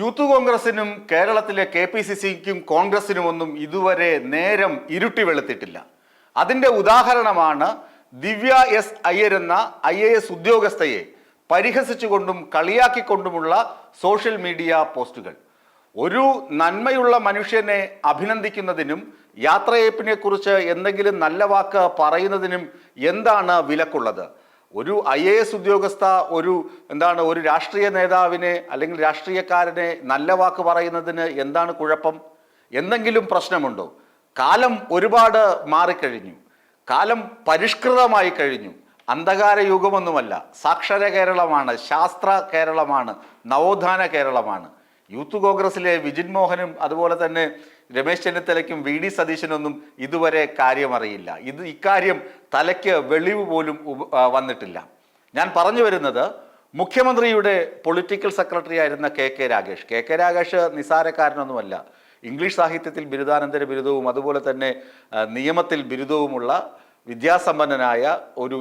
Youth കോൺഗ്രസിനും കേരളത്തിലെ K P C സിക്കും കോൺഗ്രസിനുമൊന്നും ഇതുവരെ നേരം ഇരുട്ടി വെളുത്തിട്ടില്ല. അതിന്റെ ഉദാഹരണമാണ് ദിവ്യ എസ് അയ്യർ എന്ന ഐ എ എസ് ഉദ്യോഗസ്ഥയെ പരിഹസിച്ചുകൊണ്ടും കളിയാക്കിക്കൊണ്ടുമുള്ള സോഷ്യൽ മീഡിയ പോസ്റ്റുകൾ. ഒരു നന്മയുള്ള മനുഷ്യനെ അഭിനന്ദിക്കുന്നതിനും യാത്രയേപ്പിനെക്കുറിച്ച് എന്തെങ്കിലും നല്ല വാക്ക് പറയുന്നതിനും എന്താണ് വിലക്കുള്ളത്? ഒരു ഐ എ എസ് ഉദ്യോഗസ്ഥ ഒരു എന്താണ് ഒരു രാഷ്ട്രീയ നേതാവിനെ അല്ലെങ്കിൽ രാഷ്ട്രീയക്കാരനെ നല്ല വാക്ക് പറയുന്നതിന് എന്താണ് കുഴപ്പം? എന്തെങ്കിലും പ്രശ്നമുണ്ടോ? കാലം ഒരുപാട് മാറിക്കഴിഞ്ഞു. കാലം പരിഷ്കൃതമായി കഴിഞ്ഞു. അന്ധകാര യുഗമൊന്നുമല്ല. സാക്ഷര കേരളമാണ് ശാസ്ത്ര കേരളമാണ് നവോത്ഥാന കേരളമാണ്. യൂത്ത് കോൺഗ്രസിലെ വിജിൻ മോഹനും അതുപോലെ തന്നെ രമേശ് ചെന്നിത്തലയ്ക്കും വി ഡി സതീശനൊന്നും ഇതുവരെ കാര്യമറിയില്ല. ഇത് ഇക്കാര്യം തലയ്ക്ക് വെളിവ് പോലും വന്നിട്ടില്ല. ഞാൻ പറഞ്ഞു വരുന്നത് മുഖ്യമന്ത്രിയുടെ പൊളിറ്റിക്കൽ സെക്രട്ടറി ആയിരുന്ന K K Ragesh K K Ragesh നിസാരക്കാരനൊന്നുമല്ല. English സാഹിത്യത്തിൽ ബിരുദാനന്തര ബിരുദവും അതുപോലെ തന്നെ നിയമത്തിൽ ബിരുദവുമുള്ള വിദ്യാസമ്പന്നനായ ഒരു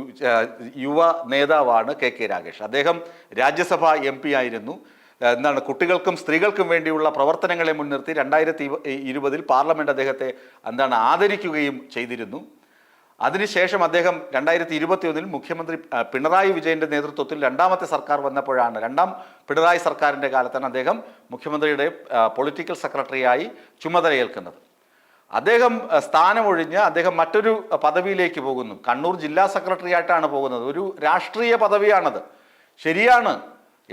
യുവ നേതാവാണ് കെ കെ രാഗേഷ് അദ്ദേഹം രാജ്യസഭാ എം ആയിരുന്നു. എന്താണ് കുട്ടികൾക്കും സ്ത്രീകൾക്കും വേണ്ടിയുള്ള പ്രവർത്തനങ്ങളെ മുൻനിർത്തി രണ്ടായിരത്തി ഇരുപതിൽ പാർലമെന്റ് അദ്ദേഹത്തെ എന്താണ് ആദരിക്കുകയും ചെയ്തിരുന്നു. അതിനുശേഷം അദ്ദേഹം രണ്ടായിരത്തി ഇരുപത്തി ഒന്നിൽ മുഖ്യമന്ത്രി പിണറായി വിജയന്റെ നേതൃത്വത്തിൽ രണ്ടാമത്തെ സർക്കാർ വന്നപ്പോഴാണ് രണ്ടാം പിണറായി സർക്കാരിന്റെ കാലത്താണ് അദ്ദേഹം മുഖ്യമന്ത്രിയുടെ പൊളിറ്റിക്കൽ സെക്രട്ടറിയായി ചുമതലയേൽക്കുന്നത്. അദ്ദേഹം സ്ഥാനമൊഴിഞ്ഞ് അദ്ദേഹം മറ്റൊരു പദവിയിലേക്ക് പോകുന്നു. കണ്ണൂർ ജില്ലാ സെക്രട്ടറി ആയിട്ടാണ് പോകുന്നത്. ഒരു രാഷ്ട്രീയ പദവിയാണത്. ശരിയാണ്.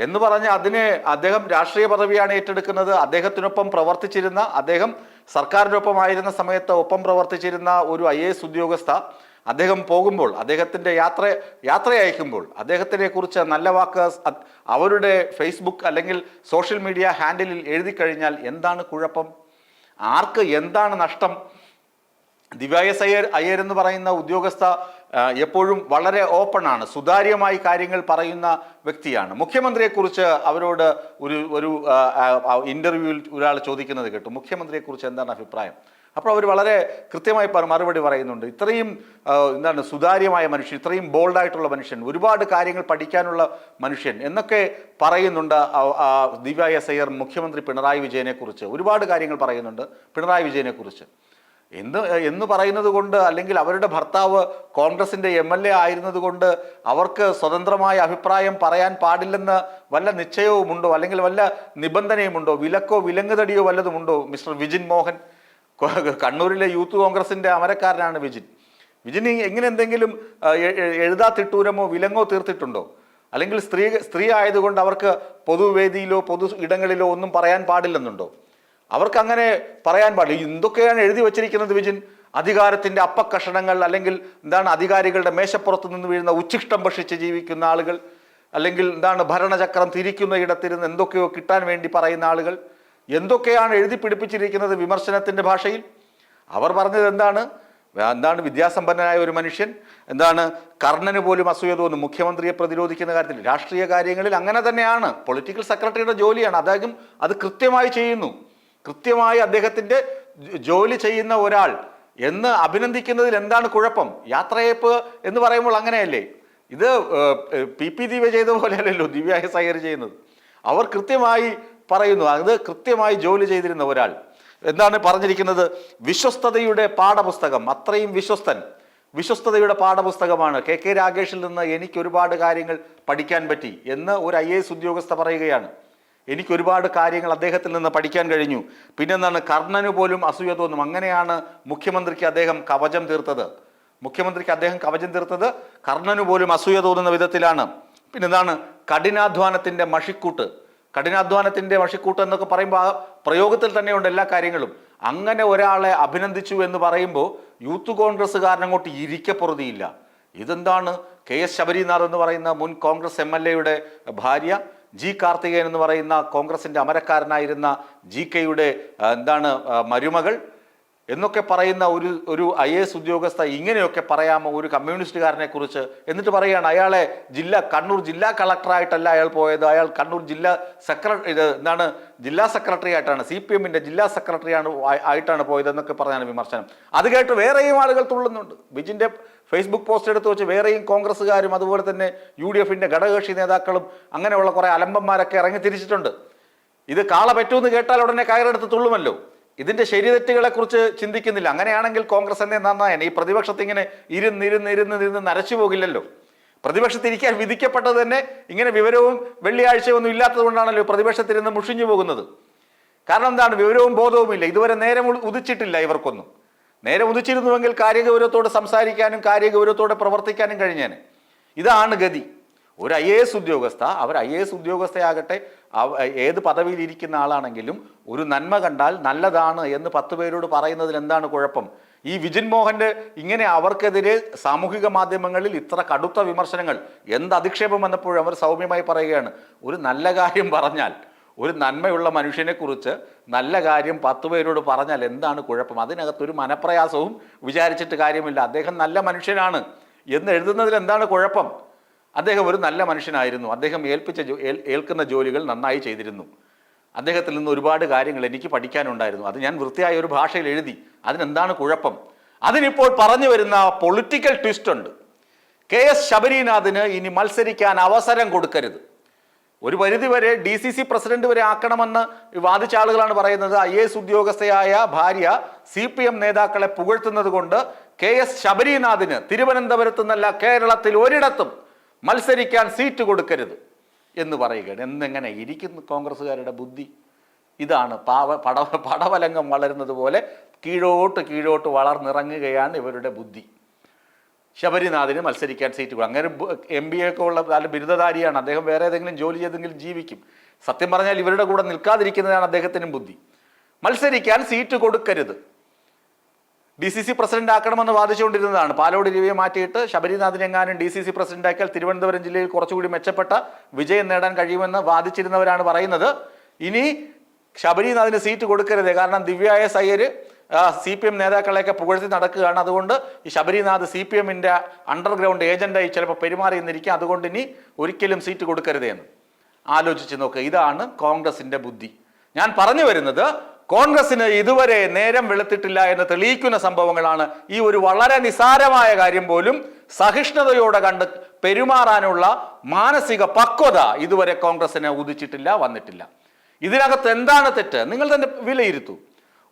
എന്ന് പറഞ്ഞ് അതിനെ അദ്ദേഹം രാഷ്ട്രീയ പദവിയാണ് ഏറ്റെടുക്കുന്നത്. അദ്ദേഹത്തിനൊപ്പം പ്രവർത്തിച്ചിരുന്ന അദ്ദേഹം സർക്കാരിനൊപ്പമായിരുന്ന സമയത്ത് ഒപ്പം പ്രവർത്തിച്ചിരുന്ന ഒരു ഐ എ എസ് ഉദ്യോഗസ്ഥ അദ്ദേഹം പോകുമ്പോൾ അദ്ദേഹത്തിന്റെ യാത്ര യാത്ര അയക്കുമ്പോൾ അദ്ദേഹത്തിനെ കുറിച്ച് നല്ല വാക്ക് അവരുടെ ഫേസ്ബുക്ക് അല്ലെങ്കിൽ സോഷ്യൽ മീഡിയ ഹാൻഡിലിൽ എഴുതി കഴിഞ്ഞാൽ എന്താണ് കുഴപ്പം? ആർക്ക് എന്താണ് നഷ്ടം? ദിവ്യായസ് അയ്യർ അയ്യർ എന്ന് പറയുന്ന ഉദ്യോഗസ്ഥ എപ്പോഴും വളരെ ഓപ്പൺ ആണ് സുതാര്യമായി കാര്യങ്ങൾ പറയുന്ന വ്യക്തിയാണ്. മുഖ്യമന്ത്രിയെക്കുറിച്ച് അവരോട് ഒരു ഒരു ഇന്റർവ്യൂവിൽ ഒരാൾ ചോദിക്കുന്നത് കേട്ടു. മുഖ്യമന്ത്രിയെക്കുറിച്ച് എന്താണ് അഭിപ്രായം? അപ്പോൾ അവർ വളരെ കൃത്യമായി മറുപടി പറയുന്നുണ്ട്. ഇത്രയും എന്താണ് സുതാര്യമായ മനുഷ്യൻ ഇത്രയും ബോൾഡായിട്ടുള്ള മനുഷ്യൻ ഒരുപാട് കാര്യങ്ങൾ പഠിക്കാനുള്ള മനുഷ്യൻ എന്നൊക്കെ പറയുന്നുണ്ട് ദിവ്യ എസ് അയ്യർ മുഖ്യമന്ത്രി പിണറായി വിജയനെക്കുറിച്ച്. ഒരുപാട് കാര്യങ്ങൾ പറയുന്നുണ്ട് പിണറായി വിജയനെ കുറിച്ച് എന്ന് എന്ന് പറയുന്നത് കൊണ്ട് അല്ലെങ്കിൽ അവരുടെ ഭർത്താവ് കോൺഗ്രസിന്റെ എം എൽ എ ആയിരുന്നത് കൊണ്ട് അവർക്ക് സ്വതന്ത്രമായ അഭിപ്രായം പറയാൻ പാടില്ലെന്ന് വല്ല നിശ്ചയവുമുണ്ടോ? അല്ലെങ്കിൽ വല്ല നിബന്ധനയുമുണ്ടോ? വിലക്കോ വിലങ്ങുതടിയോ വല്ലതുമുണ്ടോ മിസ്റ്റർ വിജിൻ മോഹൻ? കണ്ണൂരിലെ യൂത്ത് കോൺഗ്രസിന്റെ അമരക്കാരനാണ് വിജിൻ. വിജിൻ എങ്ങനെ എന്തെങ്കിലും എഴുതാ എഴുതാത്തിട്ടൂരമോ വിലങ്ങോ തീർത്തിട്ടുണ്ടോ? അല്ലെങ്കിൽ സ്ത്രീ സ്ത്രീ ആയതുകൊണ്ട് അവർക്ക് പൊതുവേദിയിലോ പൊതു ഇടങ്ങളിലോ ഒന്നും പറയാൻ പാടില്ലെന്നുണ്ടോ? അവർക്ക് അങ്ങനെ പറയാൻ പാടില്ല. എന്തൊക്കെയാണ് എഴുതി വച്ചിരിക്കുന്നത് വിജിൻ? അധികാരത്തിന്റെ അപ്പക്കഷണങ്ങൾ അല്ലെങ്കിൽ എന്താണ് അധികാരികളുടെ മേശപ്പുറത്ത് നിന്ന് വീഴുന്ന ഉച്ഛിഷ്ടം ഭക്ഷിച്ച് ജീവിക്കുന്ന ആളുകൾ അല്ലെങ്കിൽ എന്താണ് ഭരണചക്രം തിരിക്കുന്ന ഇടത്തിരുന്ന് എന്തൊക്കെയോ കിട്ടാൻ വേണ്ടി പറയുന്ന ആളുകൾ എന്തൊക്കെയാണ് എഴുതി പിടിപ്പിച്ചിരിക്കുന്നത് വിമർശനത്തിന്റെ ഭാഷയിൽ? അവർ പറഞ്ഞത് എന്താണ്? എന്താണ് വിദ്യാസമ്പന്നനായ ഒരു മനുഷ്യൻ എന്താണ് കർണന് പോലും അസൂയ തോന്നും മുഖ്യമന്ത്രിയെ പ്രതിരോധിക്കുന്ന കാര്യത്തിൽ രാഷ്ട്രീയ കാര്യങ്ങളിൽ അങ്ങനെ തന്നെയാണ്. പൊളിറ്റിക്കൽ സെക്രട്ടറിയുടെ ജോലിയാണ്. അദ്ദേഹം അത് കൃത്യമായി ചെയ്യുന്നു. കൃത്യമായി അദ്ദേഹത്തിന്റെ ജോലി ചെയ്യുന്ന ഒരാൾ എന്ന് അഭിനന്ദിക്കുന്നതിൽ എന്താണ് കുഴപ്പം? യാത്രയപ്പ് എന്ന് പറയുമ്പോൾ അങ്ങനെയല്ലേ? ഇത് പി പി ദിവ്യ ചെയ്ത പോലെയല്ലല്ലോ ദിവ്യ അയ്യർ ചെയ്യുന്നത്. അവർ കൃത്യമായി പറയുന്നു അത് കൃത്യമായി ജോലി ചെയ്തിരുന്ന ഒരാൾ. എന്താണ് പറഞ്ഞിരിക്കുന്നത്? വിശ്വസ്തതയുടെ പാഠപുസ്തകം അത്രയും വിശ്വസ്തൻ. വിശ്വസ്തതയുടെ പാഠപുസ്തകമാണ്. കെ കെ രാഗേഷിൽ നിന്ന് എനിക്ക് ഒരുപാട് കാര്യങ്ങൾ പഠിക്കാൻ പറ്റി എന്ന് ഒരു ഐ ഉദ്യോഗസ്ഥ പറയുകയാണ്. എനിക്ക് ഒരുപാട് കാര്യങ്ങൾ അദ്ദേഹത്തിൽ നിന്ന് പഠിക്കാൻ കഴിഞ്ഞു. പിന്നെന്താണ് കർണന് പോലും അസൂയ തോന്നും. അങ്ങനെയാണ് മുഖ്യമന്ത്രിക്ക് അദ്ദേഹം കവചം തീർത്തത്. മുഖ്യമന്ത്രിക്ക് അദ്ദേഹം കവചം തീർത്തത് കർണന് പോലും അസൂയ തോന്നുന്ന വിധത്തിലാണ്. പിന്നെന്താണ് കഠിനാധ്വാനത്തിന്റെ മഷിക്കൂട്ട്. കഠിനാധ്വാനത്തിന്റെ മഷിക്കൂട്ട് എന്നൊക്കെ പറയുമ്പോൾ പ്രയോഗത്തിൽ തന്നെയുണ്ട് എല്ലാ കാര്യങ്ങളും. അങ്ങനെ ഒരാളെ അഭിനന്ദിച്ചു എന്ന് പറയുമ്പോൾ യൂത്ത് കോൺഗ്രസ്സുകാരൻ അങ്ങോട്ട് ഇരിക്കപ്പുറതിയില്ല ഇതെന്താണ് കെ എസ് ശബരിനാഥ് എന്ന് പറയുന്ന മുൻ കോൺഗ്രസ് എം എൽ എയുടെ ഭാര്യ ജി കാർത്തികേയൻ എന്ന് പറയുന്ന കോൺഗ്രസിന്റെ അമരക്കാരനായിരുന്ന ജി കെയുടെ എന്താണ് മരുമകൾ എന്നൊക്കെ പറയുന്ന ഒരു ഒരു ഐ എസ് ഉദ്യോഗസ്ഥ ഇങ്ങനെയൊക്കെ പറയാമോ? ഒരു കമ്മ്യൂണിസ്റ്റുകാരനെ കുറിച്ച് എന്നിട്ട് പറയുകയാണ് അയാളെ ജില്ലാ കണ്ണൂർ ജില്ലാ കളക്ടറായിട്ടല്ല അയാൾ പോയത്. അയാൾ കണ്ണൂർ ജില്ലാ സെക്രട്ടറി ഇത് എന്താണ് ജില്ലാ സെക്രട്ടറി ആയിട്ടാണ് സി പി എമ്മിന്റെ ജില്ലാ സെക്രട്ടറി ആണ് ആയിട്ടാണ് പോയത് എന്നൊക്കെ പറഞ്ഞാണ് വിമർശനം. അത് കേട്ട് വേറെയും ആളുകൾ തുള്ളുന്നുണ്ട്. ബിജിന്റെ ഫേസ്ബുക്ക് പോസ്റ്റ് എടുത്ത് വെച്ച് വേറെയും കോൺഗ്രസ്സുകാരും അതുപോലെ തന്നെ യു ഡി എഫിന്റെ ഘടകകക്ഷി നേതാക്കളും അങ്ങനെയുള്ള കുറേ അലമ്പന്മാരൊക്കെ ഇറങ്ങി തിരിച്ചിട്ടുണ്ട്. ഇത് കാള പറ്റൂന്ന് കേട്ടാൽ ഉടനെ കയറെടുത്ത് തുള്ളുമല്ലോ. ഇതിന്റെ ശരിതെറ്റുകളെ കുറിച്ച് ചിന്തിക്കുന്നില്ല. അങ്ങനെയാണെങ്കിൽ കോൺഗ്രസ് എന്നെ നന്നായനെ? ഈ പ്രതിപക്ഷത്തെ ഇങ്ങനെ ഇരുന്ന് ഇരുന്ന് ഇരുന്ന് ഇരുന്ന് നരച്ചു പോകില്ലല്ലോ. പ്രതിപക്ഷത്തിരിക്കാൻ വിധിക്കപ്പെട്ടത് തന്നെ ഇങ്ങനെ വിവരവും വെള്ളിയാഴ്ചയൊന്നും ഇല്ലാത്തത് കൊണ്ടാണല്ലോ പ്രതിപക്ഷത്തിരുന്ന് മുഷിഞ്ഞു പോകുന്നത്. കാരണം എന്താണ്? വിവരവും ബോധവും ഇല്ല. ഇതുവരെ നേരം ഉദിച്ചിട്ടില്ല ഇവർക്കൊന്നും. നേരെ ഉദിച്ചിരുന്നുവെങ്കിൽ കാര്യഗൗരവത്തോടെ സംസാരിക്കാനും കാര്യഗൗരവത്തോടെ പ്രവർത്തിക്കാനും കഴിഞ്ഞേനെ. ഇതാണ് ഗതി. ഒരു ഐ എ എസ് ഉദ്യോഗസ്ഥ അവർ ഐ എ എസ് ഉദ്യോഗസ്ഥയാകട്ടെ ഏത് പദവിയിൽ ഇരിക്കുന്ന ആളാണെങ്കിലും ഒരു നന്മ കണ്ടാൽ നല്ലതാണ് എന്ന് പത്ത് പേരോട് പറയുന്നതിൽ എന്താണ് കുഴപ്പം? ഈ വിജിൻ മോഹന്റെ ഇങ്ങനെ അവർക്കെതിരെ സാമൂഹിക മാധ്യമങ്ങളിൽ ഇത്ര കടുത്ത വിമർശനങ്ങൾ എന്ത് അധിക്ഷേപം വന്നപ്പോഴും അവർ സൗമ്യമായി പറയുകയാണ്? ഒരു നല്ല കാര്യം പറഞ്ഞാൽ ഒരു നന്മയുള്ള മനുഷ്യനെക്കുറിച്ച് നല്ല കാര്യം പത്ത് പേരോട് പറഞ്ഞാൽ എന്താണ് കുഴപ്പം? അതിനകത്തൊരു മനപ്രയാസവും വിചാരിച്ചിട്ട് കാര്യമില്ല. അദ്ദേഹം നല്ല മനുഷ്യനാണ് എന്ന് എഴുതുന്നതിൽ എന്താണ് കുഴപ്പം? അദ്ദേഹം ഒരു നല്ല മനുഷ്യനായിരുന്നു. അദ്ദേഹം ഏൽപ്പിച്ച ഏൽക്കുന്ന ജോലികൾ നന്നായി ചെയ്തിരുന്നു. അദ്ദേഹത്തിൽ നിന്ന് ഒരുപാട് കാര്യങ്ങൾ എനിക്ക് പഠിക്കാനുണ്ടായിരുന്നു. അത് ഞാൻ വൃത്തിയായ ഒരു ഭാഷയിൽ എഴുതി. അതിനെന്താണ് കുഴപ്പം? അതിനിപ്പോൾ പറഞ്ഞു വരുന്ന പൊളിറ്റിക്കൽ ട്വിസ്റ്റ് ഉണ്ട്. കെ എസ് ശബരിനാഥിന് ഇനി മത്സരിക്കാൻ അവസരം കൊടുക്കരുത്. ഒരു പരിധിവരെ ഡി സി സി പ്രസിഡന്റ് വരെ ആക്കണമെന്ന് വാദിച്ച ആളുകളാണ് പറയുന്നത്. ഐ എസ് ഉദ്യോഗസ്ഥയായ ഭാര്യ സി പി എം നേതാക്കളെ പുകഴ്ത്തുന്നത് കൊണ്ട് കെ എസ് ശബരിനാഥിന് തിരുവനന്തപുരത്ത് നിന്നല്ല കേരളത്തിൽ ഒരിടത്തും മത്സരിക്കാൻ സീറ്റ് കൊടുക്കരുത് എന്ന് പറയുകയാണ്. എന്നെങ്ങനെ ഇരിക്കുന്നു കോൺഗ്രസ്സുകാരുടെ ബുദ്ധി? ഇതാണ് പാവ പടവ പടവലംഗം വളരുന്നത് പോലെ കീഴോട്ട് കീഴോട്ട് വളർന്നിറങ്ങുകയാണ് ഇവരുടെ ബുദ്ധി. ശബരിനാഥിന് മത്സരിക്കാൻ സീറ്റ് കൊടുക്കും അങ്ങനെ എം ബി ഒക്കെ ഉള്ള നല്ല ബിരുദധാരിയാണ്. അദ്ദേഹം വേറെ ഏതെങ്കിലും ജോലി ചെയ്തെങ്കിലും ജീവിക്കും. സത്യം പറഞ്ഞാൽ ഇവരുടെ കൂടെ നിൽക്കാതിരിക്കുന്നതാണ് അദ്ദേഹത്തിനും ബുദ്ധി. മത്സരിക്കാൻ സീറ്റ് കൊടുക്കരുത്. ഡി സി സി പ്രസിഡന്റ് ആക്കണമെന്ന് വാദിച്ചുകൊണ്ടിരുന്നതാണ്. പാലോട് രവിയെ മാറ്റിയിട്ട് ശബരിനാഥിനെങ്ങാനും ഡി സി സി പ്രസിഡന്റാക്കിയാൽ തിരുവനന്തപുരം ജില്ലയിൽ കുറച്ചുകൂടി മെച്ചപ്പെട്ട വിജയം നേടാൻ കഴിയുമെന്ന് വാദിച്ചിരുന്നവരാണ് പറയുന്നത്. ഇനി ശബരിനാഥിന് സീറ്റ് കൊടുക്കരുത്. കാരണം ദിവ്യായ സയ്യര് സി പി എം നേതാക്കളെയൊക്കെ പുകഴ്ത്തി നടക്കുകയാണ്. അതുകൊണ്ട് ഈ ശബരിനാഥ് സി പി എമ്മിന്റെ അണ്ടർഗ്രൗണ്ട് ഏജന്റായി ചിലപ്പോൾ പെരുമാറിയെന്നിരിക്കും. അതുകൊണ്ട് ഇനി ഒരിക്കലും സീറ്റ് കൊടുക്കരുതേന്ന് ആലോചിച്ച് നോക്കുക ഇതാണ് കോൺഗ്രസിന്റെ ബുദ്ധി. ഞാൻ പറഞ്ഞു വരുന്നത് കോൺഗ്രസിന് ഇതുവരെ നേരം വെളുത്തിട്ടില്ല എന്ന് തെളിയിക്കുന്ന സംഭവങ്ങളാണ് ഈ ഒരു വളരെ നിസാരമായ കാര്യം പോലും സഹിഷ്ണുതയോടെ കണ്ട് പെരുമാറാനുള്ള മാനസിക പക്വത ഇതുവരെ കോൺഗ്രസിന് ഉദിച്ചിട്ടില്ല വന്നിട്ടില്ല. ഇതിനകത്ത് എന്താണ് തെറ്റ്? നിങ്ങൾ തന്നെ വിലയിരുത്തൂ.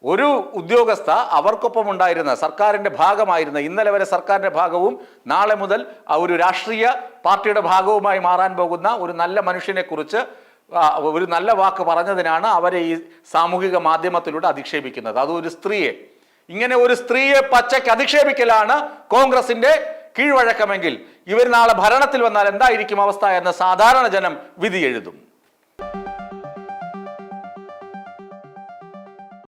ഒരു ഉദ്യോഗസ്ഥ അവർക്കൊപ്പം ഉണ്ടായിരുന്ന സർക്കാരിന്റെ ഭാഗമായിരുന്ന ഇന്നലെ വരെ സർക്കാരിന്റെ ഭാഗവും നാളെ മുതൽ ഒരു രാഷ്ട്രീയ പാർട്ടിയുടെ ഭാഗവുമായി മാറാൻ പോകുന്ന ഒരു നല്ല മനുഷ്യനെ കുറിച്ച് ആ, ഒരു നല്ല വാക്ക് പറഞ്ഞതിനാണ് അവരെ ഈ സാമൂഹിക മാധ്യമത്തിലൂടെ അധിക്ഷേപിക്കുന്നത്. അത് ഒരു സ്ത്രീയെ. ഇങ്ങനെ ഒരു സ്ത്രീയെ പച്ചയ്ക്ക് അധിക്ഷേപിക്കലാണ് കോൺഗ്രസിന്റെ കീഴ്വഴക്കമെങ്കിൽ ഇവർ നാളെ ഭരണത്തിൽ വന്നാൽ എന്തായിരിക്കും അവസ്ഥ എന്ന് സാധാരണ ജനം വിധി എഴുതും